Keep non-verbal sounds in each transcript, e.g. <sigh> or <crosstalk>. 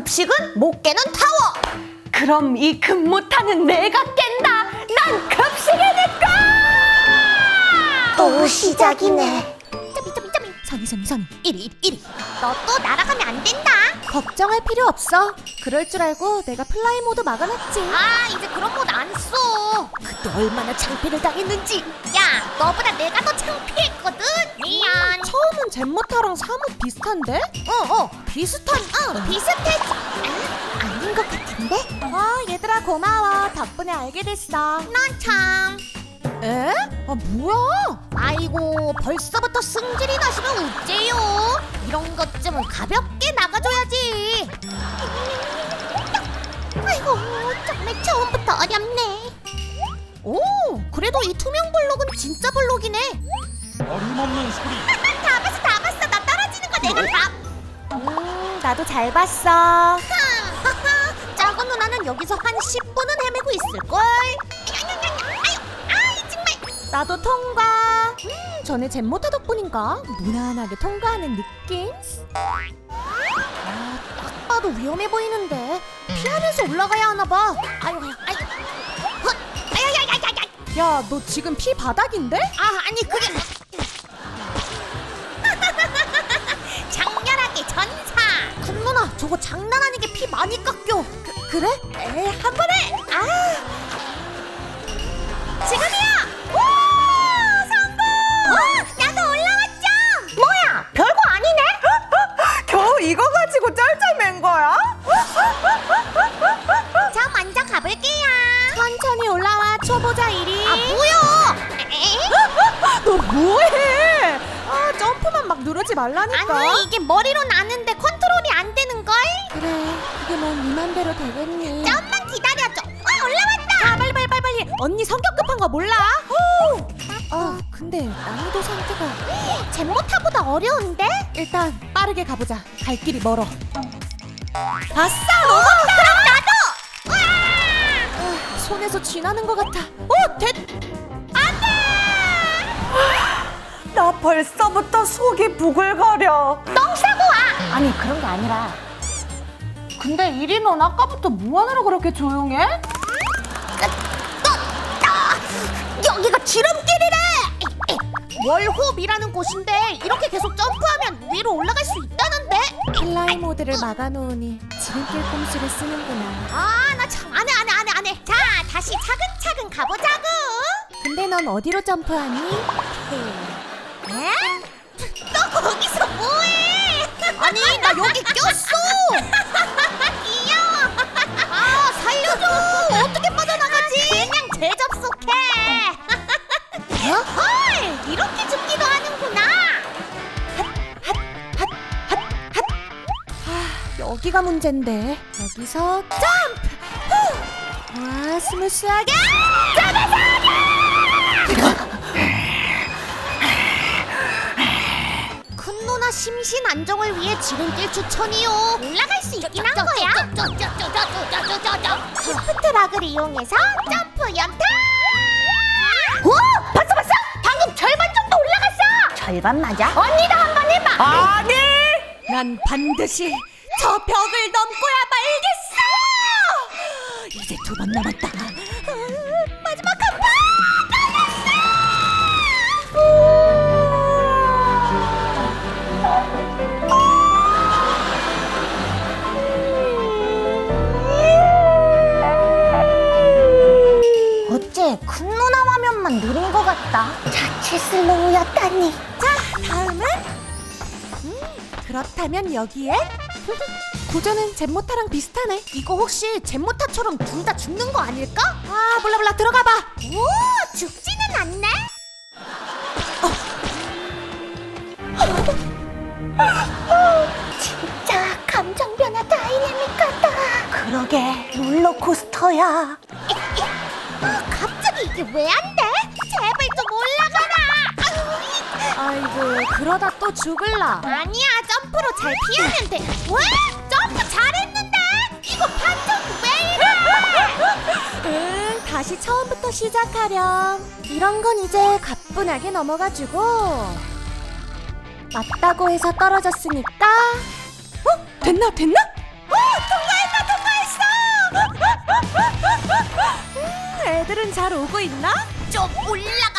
급식은 못 깨는 타워. 그럼 이금 못하는 내가 깬다. 난 급식이니까. 또 시작이네. 점이 점이 점이 선이 선이 선이 1위 1위 1위. 너또 날아가면 안 된다. 걱정할 필요 없어 그럴 줄 알고 내가 플라이 모드 막아놨지 아 이제 그런 못안 써. 그때 얼마나 창피를 당했는지 야 너보다 내가 더 창피했거든. 처음은 잼모타랑 사뭇 비슷한데? 어 어 비슷한 어 비슷해. 아, 아닌 것 같은데? 아 얘들아 고마워 덕분에 알게 됐어 넌 참. 에? 아 뭐야 아이고 벌써부터 승질이 나시면 어째요? 이런 것쯤은 가볍게 나가줘야지. 아이고 정말 처음부터 어렵네. 오 그래도 이 투명 블록은 진짜 블록이네. 어림없는 소리 내가 다. 음 나도 잘 봤어 <laughs> 작은 누나는 여기서 한 10분은 헤매고 있을걸. 아유 아이 정말. 나도 통과 음, 전에 잼모타 덕분인가 무난하게 통과하는 느낌 아, 딱 봐도 위험해 보이는데 피하면서 올라가야 하나 봐. 아유, 아유, 아유. 헛! 아야야야야야. 야너 지금 피 바닥인데? 아, 아니 그게 많이 깎여. 그, 그래? 에이, 한 번에. 아. 지금이야. 오! 성공! 와, 나도 올라왔죠. 뭐야? 별거 아니네. 겨우 이거 가지고 쩔쩔맨 거야? 저 먼저 가볼게요. 천천히 올라와 초보자 1위 아, 뭐야? 에? 너 뭐해 아 점프만 막 누르지 말라니까 아니 이게 머리로 나는데 맘대로 되겠니 좀만 기다려줘. 아 올라왔다. 아 빨리 빨리 빨리 빨리 언니 성격 급한 거 몰라? 호! 아 근데 난이도 상태가 <gasps> 잼모타보다 어려운데? 일단 빠르게 가보자 갈 길이 멀어 아싸 넘었다. 그럼 나도. 아, 손에서 쥐나는 것 같아 오 됐! <gasps> 나 벌써부터 속이 부글거려. 똥 싸고 와. 아니 그런 게 아니라. 근데 이리 넌 아까부터 뭐하느라 그렇게 조용해? 여기가 지름길이래. 월홉이라는 곳인데 이렇게 계속 점프하면 위로 올라갈 수 있다는데? 플라이 모드를 막아놓으니 지름길 꼼수를 쓰는구나 아, 나 참 안해 안해 안해 안해. 자, 다시 차근차근 가보자고. 근데 넌 어디로 점프하니? 에? 너 거기서 뭐해? <laughs> 아니, 나 여기 꼈어. 헐, 이렇게 죽기도 하는구나. 여기가 문제인데 여기서 점프! 후! 와 스무스하게 큰 누나 심신 안정을 위해 지름길 추천이요. 올라갈 수 있긴 한 거야. 시프트 락을 이용해서 점프 연타. 절반 맞아? 언니도 한 번 해봐. 아니! 난 반드시 저 벽을 넘고야 말겠어! 이제 두 번 남았다 마지막 한 번. 어째 큰 누나 화면만 느린 것 같다. 자칫 슬로우였다니. 그렇다면 여기에 구조는 잼모타랑 비슷하네 이거 혹시 잼모타처럼 둘 다 죽는 거 아닐까? 아 몰라 몰라 들어가 봐 오, 죽지는 않네. 진짜 감정 변화 다이내믹하다. 그러게 롤러코스터야. 아, 갑자기 이게 왜 안 돼? 제발 좀 올라가라. 아이고 그러다 또 죽을라 아니야 앞으로 잘 피하면 돼. 와! 점프 잘했는데? 이거 반전 왜 이래? 응, 다시 처음부터 시작하렴. 이런 건 이제 가뿐하게 넘어가주고. 맞다고 해서 떨어졌으니까. 어? 됐나? 됐나? 어, 통과했다, 통과했어! 음, 애들은 잘 오고 있나? 좀 올라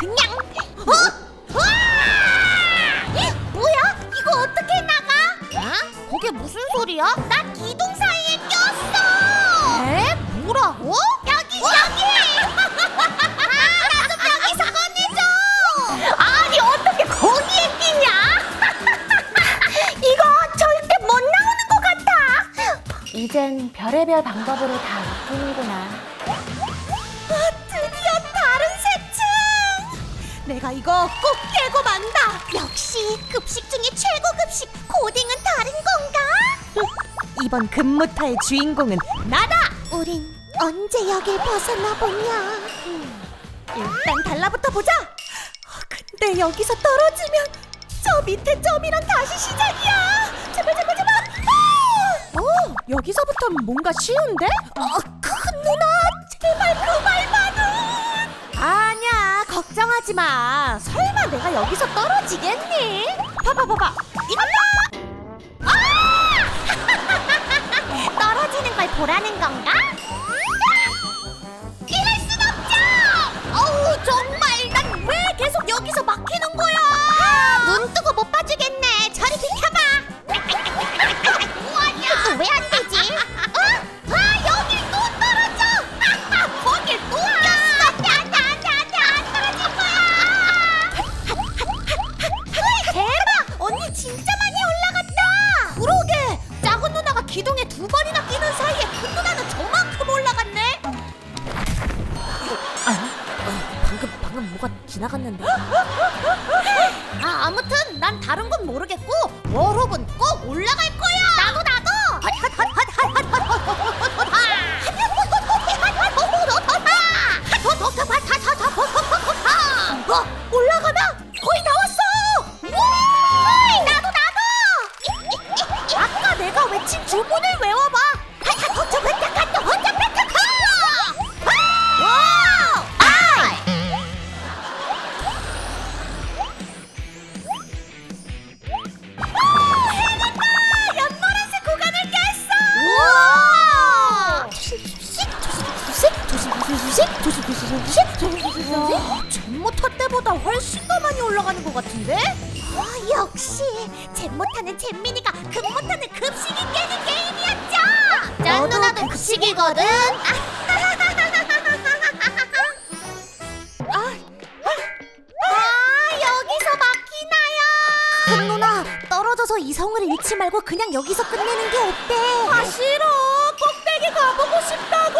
그냥 어? 와! 이, 뭐야 이거 어떻게 나가 어? 그게 무슨 소리야 나 기둥 사이에 꼈어 에? 뭐라고? 여기 여기! <laughs> 아, 나 좀 여기서 꺼내줘! 아니 어떻게 거기에 끼냐? <laughs> 이거 절대 못 나오는 것 같아! 이젠 별의별 방법으로 다 바꾸는구나. 내가 이거 꼭 깨고 만다! 역시 급식 중에 최고 급식 코딩은 다른 건가? 이번 금무타의 주인공은 나다! 우린 언제 여길 벗어나 보냐? 일단 달라붙어 보자! 아, 근데 여기서 떨어지면 저 밑에 점이랑 다시 시작이야! 제발 제발 제발! 아! 오! 여기서부터 뭔가 쉬운데? 어, 하지 마 설마 내가 여기서 떨어지겠니? 봐봐 봐봐 이걸로! <laughs> 떨어지는 걸 보라는 건가? 이럴 순 없죠! 어우 정말 난 왜 계속 여기서 막히는 거야? 눈 뜨고 못 봐주겠네. 뭐가 지나갔는데 아 아무튼 난 다른 건 모르겠고 워룹은 꼭 올라갈 거야. 나도 나도. 어 올라가나? 거의 다 왔어. 와 나도 나도. 아까 내가 외친 주문을 외워 같은데? 아, 역시 잼 못하는 잼민이가 급 못하는 급식이 깨는 게임이었죠! 짠 누나도 급식이거든! 아, 여기서 막히나요? 큰 누나 떨어져서 이성을 잃지 말고 그냥 여기서 끝내는 게 어때? 아 싫어 꼭대기 가보고 싶다